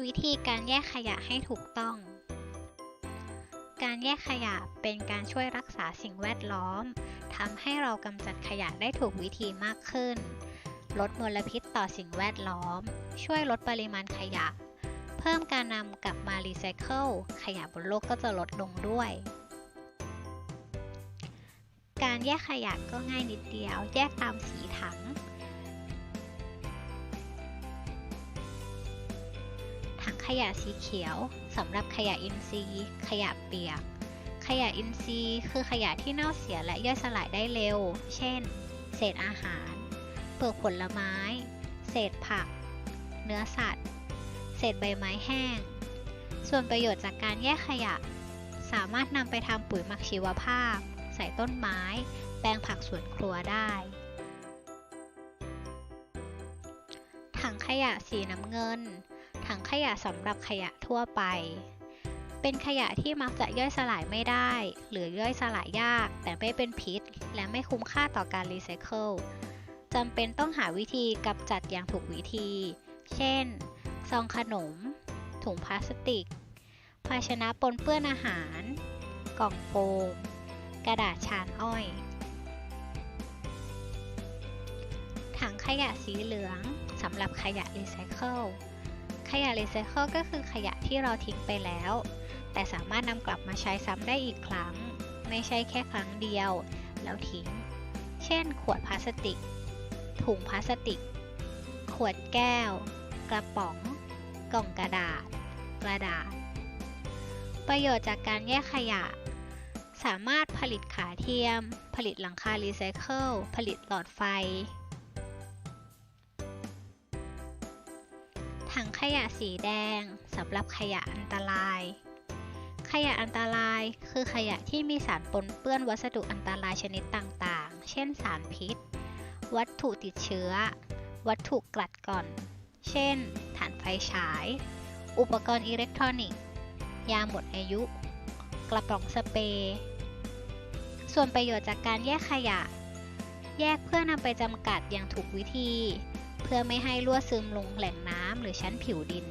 วิธีการแยกขยะให้ถูกต้อง การแยกขยะเป็นการช่วยรักษาสิ่งแวดล้อมทำให้เรากำจัดขยะได้ถูกวิธีมากขึ้น ลดมลพิษต่อสิ่งแวดล้อม ช่วยลดปริมาณขยะ เพิ่มการนำกลับมารีไซเคิลขยะบนโลกก็จะลดลงด้วย การแยกขยะก็ง่ายนิดเดียว แยกตามสีถัง ยะสีเขียวสำหรับขยะอินทรีย์ ขยะเปียก ขยะอินทรีย์ คือขยะที่เน่าเสียและย่อยสลายได้เร็ว เช่น เศษอาหาร เปลือกผลไม้ เศษผัก เนื้อสัตว์ เศษใบไม้แห้ง ส่วนประโยชน์จากการแยกขยะ สามารถนำไปทำปุ๋ยหมักชีวภาพ ใส่ต้นไม้ แปลงผักสวนครัวได้ถังขยะสีน้ำเงิน ถังขยะสำหรับขยะทั่วไป เป็นขยะที่มักจะย่อยสลายไม่ได้ หรือย่อยสลายยาก แต่ไม่เป็นพิษ และไม่คุ้มค่าต่อการรีไซเคิลจำเป็นต้องหาวิธีกำจัดอย่างถูกวิธี เช่น ซองขนม ถุงพลาสติก ภาชนะปนเปื้อนอาหาร กล่องโฟม กระดาษชานอ้อย ถังขยะสีเหลืองสำหรับขยะรีไซเคิล ขยะรีไซเคิลก็คือขยะที่เราทิ้งไปแล้ว แต่สามารถนำกลับมาใช้ซ้ำได้อีกครั้ง ไม่ใช่แค่ครั้งเดียว แล้วทิ้ง เช่น ขวดพลาสติก ถุงพลาสติก ขวดแก้ว กระป๋อง กล่องกระดาษ กระดาษ ประโยชน์จากการแยกขยะ สามารถผลิตขาเทียม ผลิตหลังคารีไซเคิล ผลิตหลอดไฟ ขยะสีแดงสำหรับขยะอันตราย ขยะอันตรายคือขยะที่มีสารปนเปื้อนวัสดุอันตรายชนิดต่างๆ เช่นสารพิษ วัตถุติดเชื้อ วัตถุกลัดก่อน เช่น ถ่านไฟฉาย อุปกรณ์อิเล็กทรอนิกส์ ยาหมดอายุ กระป๋องสเปรย์ ส่วนประโยชน์จากการแยกขยะ แยกเพื่อนำไปจำกัดอย่างถูกวิธี เพื่อไม่ให้รั่วซึมลงแหล่งน้ำหรือชั้นผิวดิน